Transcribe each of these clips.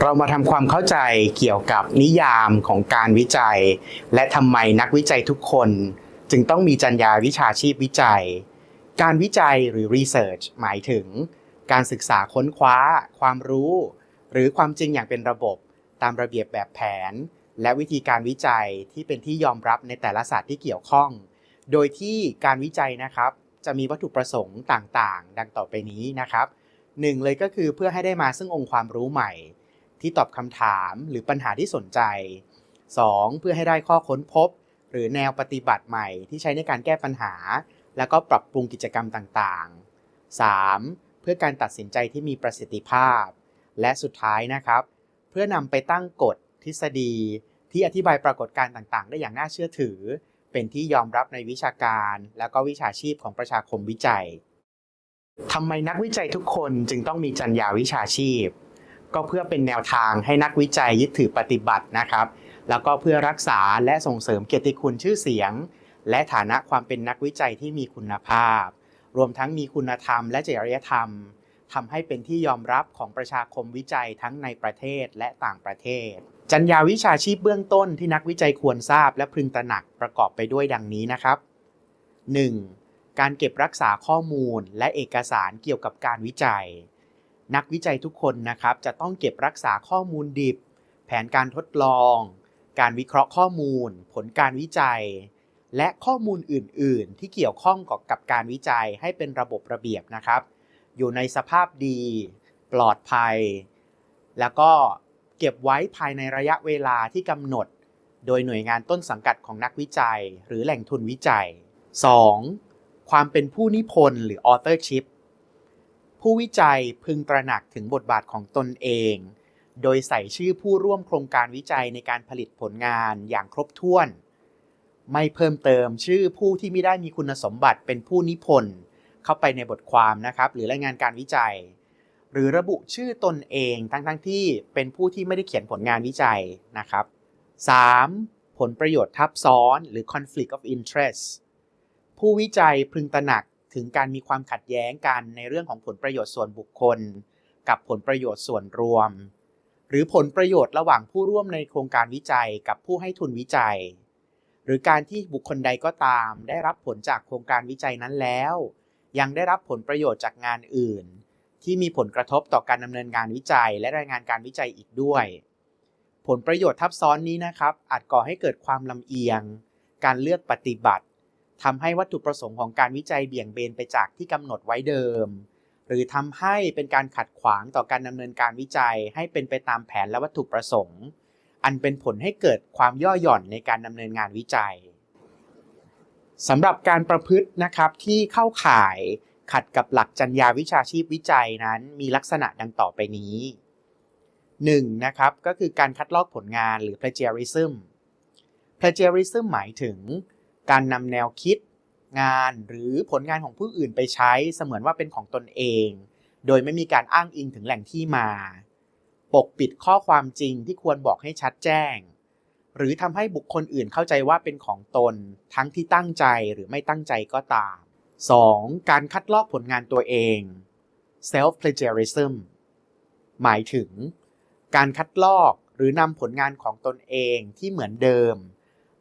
เรามาทำความเข้าใจเกี่ยวกับนิยามของการวิจัย และทำไมนักวิจัยทุกคน จึงต้องมีจรรยาวิชาชีพวิจัย การวิจัยหรือ research หมายถึง การศึกษาค้นคว้า ความรู้ หรือความจริงอย่างเป็นระบบ ตามระเบียบแบบแผน และวิธีการวิจัยที่เป็นที่ยอมรับในแต่ละศาสตร์ที่เกี่ยวข้อง โดยที่การวิจัยนะครับ จะมีวัตถุประสงค์ต่างๆ ดังต่อไปนี้นะครับหนึ่งเลยก็คือเพื่อให้ได้มาซึ่งองค์ความรู้ใหม่ ที่ตอบคำถามหรือปัญหาที่สนใจ 2. เพื่อให้ได้ข้อค้นพบ หรือแนวปฏิบัติใหม่ที่ใช้ในการแก้ปัญหา แล้วก็ปรับปรุงกิจกรรมต่างๆ 3. เพื่อการตัดสินใจที่มีประสิทธิภาพ และสุดท้ายนะครับ เพื่อนำไปตั้งกฎทฤษฎี ที่อธิบายปรากฏการณ์ต่างๆ ได้อย่างน่าเชื่อถือ เป็นที่ยอมรับในวิชาการ แล้วก็วิชาชีพของประชาคมวิจัยทำไมนักวิจัยทุกคนจึงต้องมีจรรยาวิชาชีพ ก็เพื่อเป็นแนวทางให้นักวิจัยยึดถือปฏิบัตินะครับ แล้วก็เพื่อรักษาและส่งเสริมเกียรติคุณชื่อเสียง และฐานะความเป็นนักวิจัยที่มีคุณภาพ รวมทั้งมีคุณธรรมและจริยธรรมทำให้เป็นที่ยอมรับของประชาคมวิจัยทั้งในประเทศและต่างประเทศจรรยาวิชาชีพเบื้องต้นที่นักวิจัยควรทราบและพึงตระหนักประกอบไปด้วยดังนี้นะครับ 1. การเก็บรักษาข้อมูลและเอกสารเกี่ยวกับการวิจัย นักวิจัยทุกคนนะครับจะต้องเก็บรักษาข้อมูลดิบ แผนการทดลอง การวิเคราะห์ข้อมูล ผลการวิจัย และข้อมูลอื่น ๆ ที่เกี่ยวข้องกับการวิจัยให้เป็นระบบระเบียบนะครับ อยู่ในสภาพดี ปลอดภัย แล้วก็เก็บไว้ภายในระยะเวลาที่กำหนด โดยหน่วยงานต้นสังกัดของนักวิจัย หรือแหล่งทุนวิจัย 2. ความเป็นผู้นิพนธ์หรือ authorship ผู้วิจัยพึงตระหนักถึงบทบาทของตนเอง โดยใส่ชื่อผู้ร่วมโครงการวิจัยในการผลิตผลงานอย่างครบถ้วน ไม่เพิ่มเติมชื่อผู้ที่ไม่ได้มีคุณสมบัติเป็นผู้นิพนธ์เข้าไปในบทความนะครับ หรือรายงานการวิจัย หรือระบุชื่อตนเองทั้งๆทที่เป็นผู้ที่ไม่ได้เขียนผลงานวิจัยนะครับ 3. ผลประโยชน์ทับซ้อนหรือ conflict of interest ผู้วิจัยพึงตระหนัก ถึงการมีความขัดแย้งกันในเรื่องของผลประโยชน์ส่วนบุคคล กับผลประโยชน์ส่วนรวม หรือผลประโยชน์ระหว่างผู้ร่วมในโครงการวิจัยกับผู้ให้ทุนวิจัย หรือการที่บุคคลใดก็ตาม ได้รับผลจากโครงการวิจัยนั้นแล้ว ยังได้รับผลประโยชน์จากงานอื่น ที่มีผลกระทบต่อการดำเนินงานวิจัย และรายงานการวิจัยอีกด้วย ผลประโยชน์ทับซ้อนนี้นะครับ อาจก่อให้เกิดความลำเอียง การเลือกปฏิบัติ ทำให้วัตถุประสงค์ของการวิจัยเบี่ยงเบนไปจากที่กำหนดไว้เดิม หรือทำให้เป็นการขัดขวางต่อการดำเนินการวิจัย ให้เป็นไปตามแผนและวัตถุประสงค์ อันเป็นผลให้เกิดความย่อหย่อนในการดำเนินงานวิจัยสำหรับการประพฤตินะครับที่เข้าข่ายขัดกับหลักจรรยาวิชาชีพวิจัยนั้นมีลักษณะดังต่อไปนี้ 1. นะครับก็คือการคัดลอกผลงานหรือ plagiarism plagiarism หมายถึง การนำแนวคิดงานหรือผลงานของผู้อื่นไปใช้เสมือนว่าเป็นของตนเอง โดยไม่มีการอ้างอิงถึงแหล่งที่มา ปกปิดข้อความจริงที่ควรบอกให้ชัดแจ้ง หรือทำให้บุคคลอื่นเข้าใจว่าเป็นของตน ทั้งที่ตั้งใจหรือไม่ตั้งใจก็ตาม 2. การคัดลอกผลงานตัวเอง self plagiarism หมายถึง การคัดลอกหรือนำผลงานของตนเองที่เหมือนเดิม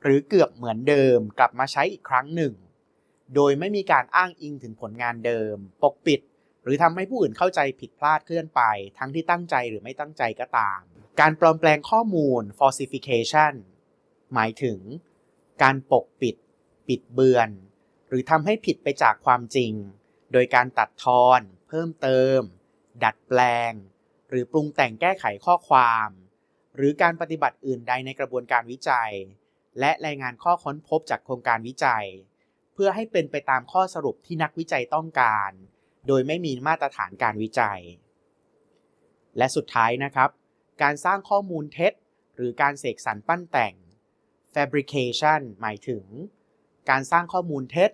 หรือเกือบเหมือนเดิมกลับมาใช้อีกครั้งหนึ่ง โดยไม่มีการอ้างอิงถึงผลงานเดิม ปกปิด หรือทำให้ผู้อื่นเข้าใจผิดพลาดเคลื่อนไป ทั้งที่ตั้งใจหรือไม่ตั้งใจก็ตาม การปลอมแปลงข้อมูล falsification หมายถึง การปกปิด ปิดเบือน หรือทำให้ผิดไปจากความจริง โดยการตัดทอน เพิ่มเติม ดัดแปลง หรือปรุงแต่งแก้ไขข้อความ หรือการปฏิบัติอื่นใดในกระบวนการวิจัย และรายงานข้อค้นพบจากโครงการวิจัย เพื่อให้เป็นไปตามข้อสรุปที่นักวิจัยต้องการ โดยไม่มีมาตรฐานการวิจัย และสุดท้ายนะครับ การสร้างข้อมูลเท็จ หรือการเสกสรรปั้นแต่ง fabrication หมายถึง การสร้างข้อมูลเท็จ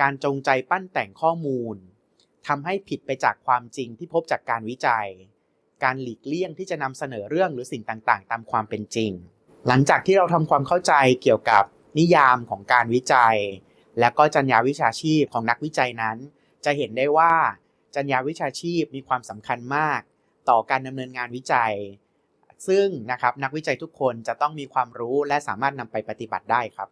การจงใจปั้นแต่งข้อมูลทำให้ผิดไปจากความจริงที่พบจากการวิจัย การหลีกเลี่ยงที่จะนำเสนอเรื่องหรือสิ่งต่างๆ ตามความเป็นจริง หลังจากที่เราทำความเข้าใจเกี่ยวกับนิยามของการวิจัย และก็จรรยาวิชาชีพของนักวิจัยนั้น จะเห็นได้ว่าจรรยาวิชาชีพมีความสำคัญมาก ต่อการดำเนินงานวิจัย ซึ่งนะครับนักวิจัยทุกคนจะต้องมีความรู้และสามารถนำไปปฏิบัติได้ครับ